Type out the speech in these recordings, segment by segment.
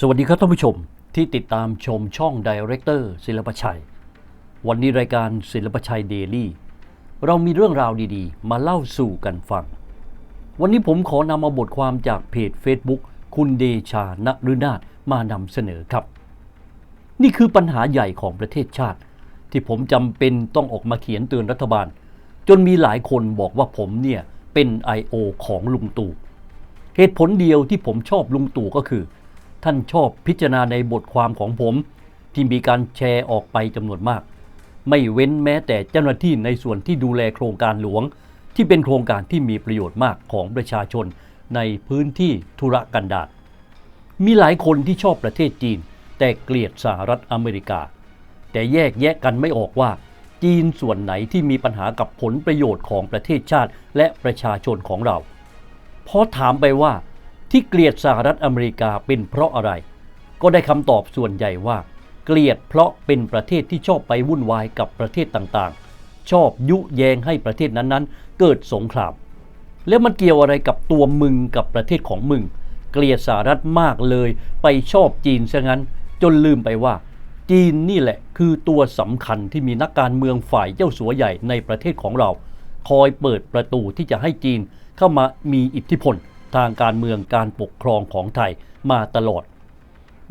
สวัสดีครับท่านผู้ชมที่ติดตามชมช่องดีเรคเตอร์ศิลปชัย วันนี้รายการศิลปชัยเดลี่เรามีเรื่องราวดีๆ มาเล่าสู่กันฟัง วันนี้ผมขอนำมาบทความจากเพจ Facebook คุณเดชานฤนาถมานำเสนอครับ นี่คือปัญหาใหญ่ของประเทศชาติ ที่ผมจำเป็นต้องออกมาเขียนเตือนรัฐบาล จนมีหลายคนบอกว่าผมเนี่ยเป็น I.O. ของลุงตู่เหตุผลเดียวที่ผมชอบลุงตู่ก็คือ ท่านชอบพิจารณาในบทความของผม ที่มีการแชร์ออกไปจำนวนมาก ไม่เว้นแม้แต่เจ้าหน้าที่ในส่วนที่ดูแลโครงการหลวง ที่เป็นโครงการที่มีประโยชน์มากของประชาชนในพื้นที่ธุรกันดารมีหลายคนที่ชอบประเทศจีน แต่เกลียดสหรัฐอเมริกา แต่แยกแยะกันไม่ออกว่า จีนส่วนไหนที่มีปัญหากับผลประโยชน์ของประเทศชาติและประชาชนของเราพอถามไปว่า ที่เกลียดสหรัฐอเมริกาเป็นเพราะอะไร ก็ได้คำตอบส่วนใหญ่ว่า เกลียดเพราะเป็นประเทศที่ชอบไปวุ่นวายกับประเทศต่างๆ ชอบยุแยงให้ประเทศนั้นๆ เกิดสงคราม แล้วมันเกี่ยวอะไรกับตัวมึงกับประเทศของมึง เกลียดสหรัฐมากเลยไปชอบจีนซะงั้น จนลืมไปว่า จีนนี่แหละคือตัวสำคัญที่มีนักการเมืองฝ่ายเจ้าสัวใหญ่ในประเทศของเรา คอยเปิดประตูที่จะให้จีนเข้ามามีอิทธิพล ทางการเมืองการปกครองของไทยมาตลอด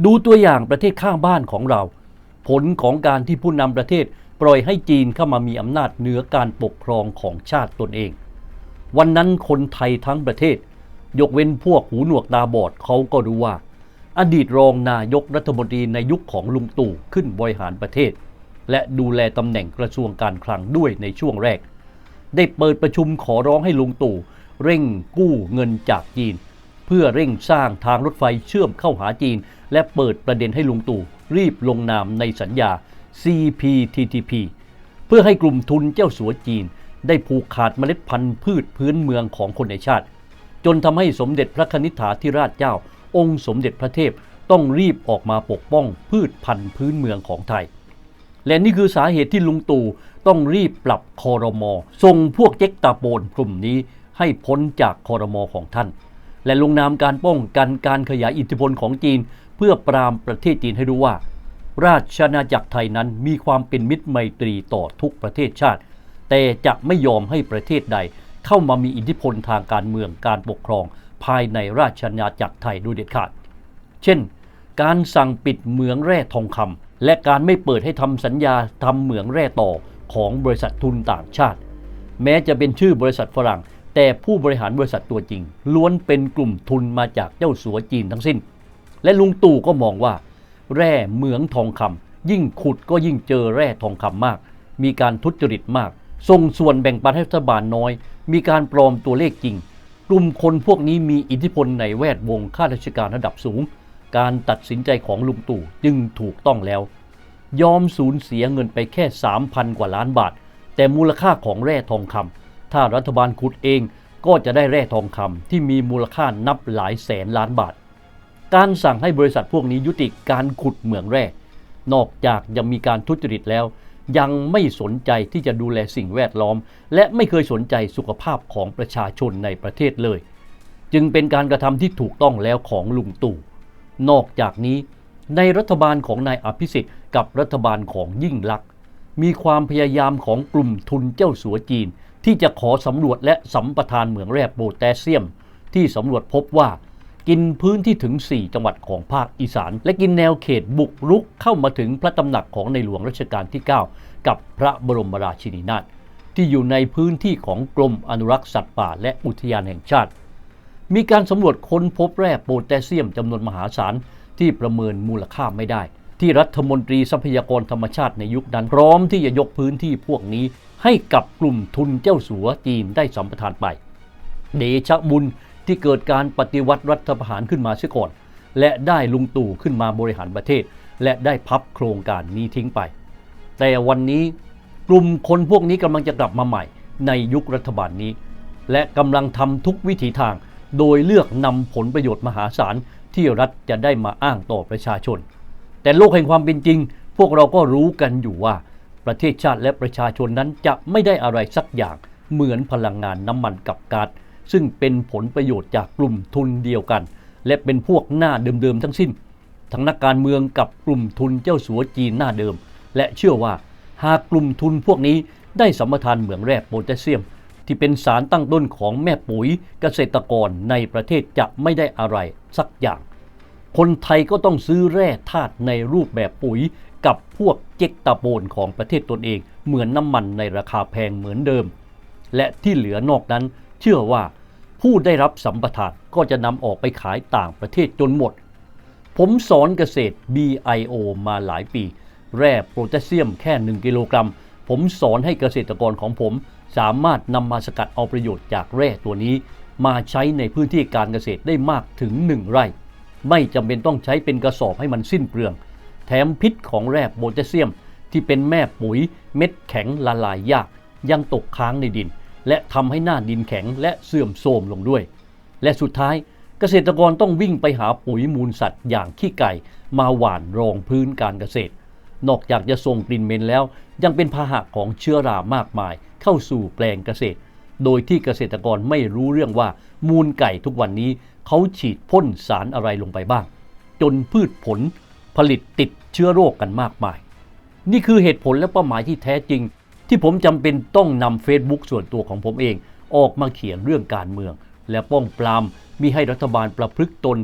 ดูตัวอย่างประเทศข้างบ้านของเรา ผลของการที่ผู้นำประเทศปล่อยให้จีนเข้ามามีอำนาจเหนือการปกครองของชาติตนเอง วันนั้นคนไทยทั้งประเทศ ยกเว้นพวกหูหนวกตาบอดเขาก็รู้ว่า อดีตรองนายกรัฐมนตรีในยุคของลุงตู่ขึ้นบริหารประเทศ และดูแลตำแหน่งกระทรวงการคลังด้วยในช่วงแรก ได้เปิดประชุมขอร้องให้ลุงตู่ เร่งกู้เงินจากจีน เพื่อเร่งสร้างทางรถไฟเชื่อมเข้าหาจีน และเปิดประเด็นให้ลุงตู่รีบลงนามในสัญญา CPTPP เพื่อให้กลุ่มทุนเจ้าสัวจีน ได้ผูกขาดเมล็ดพันธุ์พืชพื้นเมืองของคนในชาติ จนทำให้สมเด็จพระคณิษฐาธิราชเจ้า องค์สมเด็จพระเทพต้องรีบออกมาปกป้องพืชพันธุ์พื้นเมืองของไทย และนี่คือสาเหตุที่ลุงตู่ต้องรีบปรับคอรมอส่งพวกเจ๊กตาโปนกลุ่มนี้ ให้พ้นจากคอรมอของท่าน และลงนามการป้องกันการขยายอิทธิพลของจีน เพื่อปรามประเทศจีนให้รู้ว่า ราชอาณาจักรไทยนั้นมีความเป็นมิตรไมตรีต่อทุกประเทศชาติ แต่จะไม่ยอมให้ประเทศใด เข้ามามีอิทธิพลทางการเมืองการปกครอง ภายในราชอาณาจักรไทยโดยเด็ดขาด เช่น การสั่งปิดเหมืองแร่ทองคำและการไม่เปิดให้ทำสัญญาทำเหมืองแร่ต่อของบริษัททุนต่างชาติ แม้จะเป็นชื่อบริษัทฝรั่ง แต่ผู้บริหารบริษัทตัวจริง ล้วนเป็นกลุ่มทุนมาจากเจ้าสัวจีนทั้งสิ้น และลุงตู่ก็มองว่า แร่เหมืองทองคำยิ่งขุดก็ยิ่งเจอแร่ทองคำมาก มีการทุจริตมาก ส่งส่วนแบ่งปันให้รัฐบาลน้อย มีการปลอมตัวเลขจริง กลุ่มคนพวกนี้มีอิทธิพลในแวดวงข้าราชการระดับสูง การตัดสินใจของลุงตู่จึงถูกต้องแล้ว ยอมสูญเสียเงินไปแค่ 3,000 กว่าล้านบาท แต่มูลค่าของแร่ทองคำ ถ้ารัฐบาลขุดเองก็จะได้แร่ทองคำที่มีมูลค่านับหลายแสนล้านบาท การสั่งให้บริษัทพวกนี้ยุติการขุดเหมืองแร่ นอกจากยังมีการทุจริตแล้ว ยังไม่สนใจที่จะดูแลสิ่งแวดล้อม และไม่เคยสนใจสุขภาพของประชาชนในประเทศเลย จึงเป็นการกระทำที่ถูกต้องแล้วของลุงตู่นอกจากนี้ ในรัฐบาลของนายอภิสิทธิ์กับรัฐบาลของยิ่งลักษณ์มีความพยายามของกลุ่มทุนเจ้าสัวจีน ที่จะขอสำรวจและสัมปทานเหมืองแร่โพแทสเซียม ที่สำรวจพบว่ากินพื้นที่ถึง 4 จังหวัดของภาคอีสาน และกินแนวเขตบุกรุกเข้ามาถึงพระตำหนักของในหลวงรัชกาลที่ 9 กับพระบรมราชินีนาถที่อยู่ในพื้นที่ของกรมอนุรักษ์สัตว์ป่าและอุทยานแห่งชาติ มีการสำรวจค้นพบแร่โพแทสเซียมจำนวนมหาศาลที่ประเมินมูลค่าไม่ได้ ที่รัฐมนตรีทรัพยากรธรรมชาติในยุคนั้น พร้อมที่จะยกพื้นที่พวกนี้ให้กับกลุ่มทุนเจ้าสัวจีนได้สัมปทานไปเดชะบุญที่เกิดการปฏิวัติรัฐประหารขึ้นมาเสียก่อน และได้ลุงตู่ขึ้นมาบริหารประเทศ และได้พับโครงการนี้ทิ้งไป แต่วันนี้กลุ่มคนพวกนี้กำลังจะกลับมาใหม่ ในยุครัฐบาลนี้ และกำลังทำทุกวิถีทาง โดยเลือกนำผลประโยชน์มหาศาลที่รัฐจะได้มาอ้างต่อประชาชน แต่โลกแห่งความเป็นจริง พวกเราก็รู้กันอยู่ว่า ประเทศชาติและประชาชนนั้นจะไม่ได้อะไรสักอย่างเหมือนพลังงานน้ำมันกับก๊าซซึ่งเป็นผลประโยชน์จากกลุ่มทุนเดียวกัน และเป็นพวกหน้าเดิมๆทั้งสิ้น ทั้งนักการเมืองกับกลุ่มทุนเจ้าสัวจีนหน้าเดิม และเชื่อว่าหากกลุ่มทุนพวกนี้ได้สัมปทานเหมืองแร่โพแทสเซียม ที่เป็นสารตั้งต้นของแม่ปุ๋ยเกษตรกรในประเทศจะไม่ได้อะไรสักอย่าง คนไทยก็ต้องซื้อแร่ธาตุในรูปแบบปุ๋ยกับพวกเจกตาโปนของประเทศตนเอง เหมือนน้ำมันในราคาแพงเหมือนเดิม และที่เหลือนอกนั้น เชื่อว่าผู้ได้รับสัมปทานก็จะนำออกไปขายต่างประเทศจนหมด ผมสอนเกษตร BIO มาหลายปี แร่โพแทสเซียมแค่ 1 กิโลกรัม ผมสอนให้เกษตรกรของผมสามารถนำมาสกัดเอาประโยชน์จากแร่ตัวนี้ มาใช้ในพื้นที่การเกษตรได้มากถึง 1 ไร่ ไม่จำเป็นต้องใช้เป็นกระสอบให้มันสิ้นเปลือง แถมพิษของแร่โพแทสเซียม ที่เป็นแม่ปุ๋ยเม็ดแข็งละลายยาก ยังตกค้างในดิน และทำให้หน้าดินแข็งและเสื่อมโทรมลงด้วย และสุดท้ายเกษตรกรต้องวิ่งไปหาปุ๋ยมูลสัตว์อย่างขี้ไก่ มาหว่านรองพื้นการเกษตร นอกจากจะส่งกลิ่นเหม็นแล้ว ยังเป็นพาหะของเชื้อรามากมาย เข้าสู่แปลงเกษตร โดยที่เกษตรกรไม่รู้เรื่องว่ามูลไก่ทุกวันนี้ เขาฉีดพ่นสารอะไรลงไปบ้าง จนพืชผลผลิตติดเชื้อโรคกันมากมาย นี่คือเหตุผลและเป้าหมายที่แท้จริง ที่ผมจำเป็นต้องนำ Facebook ส่วนตัวของผมเอง ออกมาเขียนเรื่องการเมือง และป้องปรามมิให้รัฐบาลประพฤติตน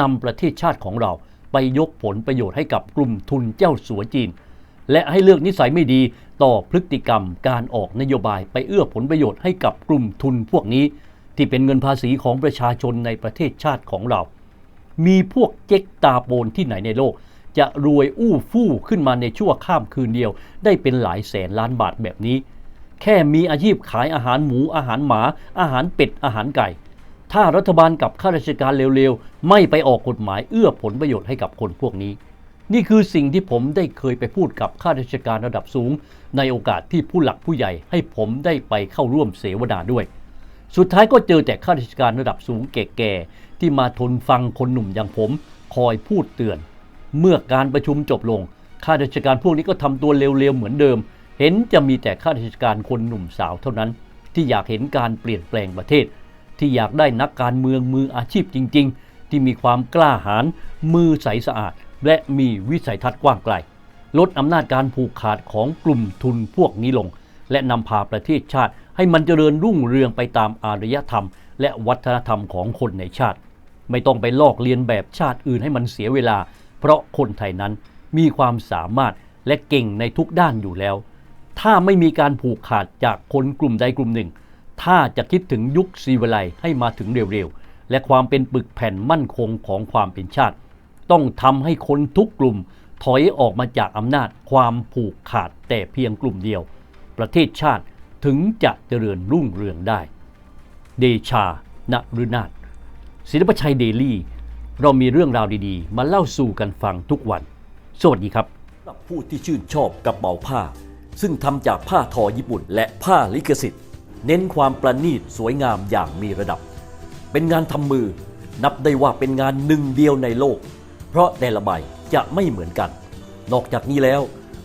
นำประเทศชาติของเรา ไปยกผลประโยชน์ให้กับกลุ่มทุนเจ้าสัวจีน และให้เลือกนิสัยไม่ดีต่อพฤติกรรมการออกนโยบายไปเอื้อผลประโยชน์ให้กับกลุ่มทุนพวกนี้ ที่เป็นเงินภาษีของประชาชนในประเทศชาติของเรา มีพวกเจ๊กตาโปนที่ไหนในโลก จะรวยอู้ฟู่ขึ้นมาในชั่วข้ามคืนเดียว ได้เป็นหลายแสนล้านบาทแบบนี้ แค่มีอาชีพขายอาหารหมูอาหารหมา อาหารเป็ดอาหารไก่ ถ้ารัฐบาลกับข้าราชการเร็วๆ ไม่ไปออกกฎหมายเอื้อผลประโยชน์ให้กับคนพวกนี้ นี่คือสิ่งที่ผมได้เคยไปพูดกับข้าราชการระดับสูง ในโอกาสที่ผู้หลักผู้ใหญ่ให้ผมได้ไปเข้าร่วมเสวนาด้วย สุดท้ายก็เจอแต่ข้าราชการระดับสูงแก่ๆที่มาทนฟังคนหนุ่มอย่างผมคอยพูดเตือน เมื่อการประชุมจบลงข้าราชการพวกนี้ก็ทำตัวเร็วๆเหมือนเดิม เห็นจะมีแต่ข้าราชการคนหนุ่มสาวเท่านั้น ที่อยากเห็นการเปลี่ยนแปลงประเทศ ที่อยากได้นักการเมืองมืออาชีพจริง ๆ ที่มีความกล้าหาญมือใสสะอาด และมีวิสัยทัศน์กว้างไกล ลดอำนาจการผูกขาดของกลุ่มทุนพวกนี้ลง และนำพาประเทศชาติ ให้มันเจริญรุ่งเรืองไปตามอารยธรรม และวัฒนธรรมของคนในชาติ ไม่ต้องไปลอกเลียนแบบชาติอื่นให้มันเสียเวลา เพราะคนไทยนั้นมีความสามารถและเก่งในทุกด้านอยู่แล้ว ถ้าไม่มีการผูกขาดจากคนกลุ่มใดกลุ่มหนึ่ง ถ้าจะคิดถึงยุคซีวไลให้มาถึงเร็วๆ และความเป็นปึกแผ่นมั่นคงของความเป็นชาติ ต้องทำให้คนทุกกลุ่มถอยออกมาจากอำนาจความผูกขาดแต่เพียงกลุ่มเดียว ประเทศชาติ ถึงจะเจริญรุ่งเรืองได้ เดชาณฤนาถศิลปชัยเดลี่ เรามีเรื่องราวดีๆ มาเล่าสู่กันฟังทุกวัน สวัสดีครับสำหรับผู้ที่ชื่นชอบกระเป๋าผ้า ซึ่งทำจากผ้าทอญี่ปุ่น และผ้าลิขสิทธิ์ เน้นความประณีตสวยงามอย่างมีระดับ เป็นงานทำมือ นับได้ว่าเป็นงานหนึ่งเดียวในโลก เพราะแต่ละใบจะไม่เหมือนกัน นอกจากนี้แล้ว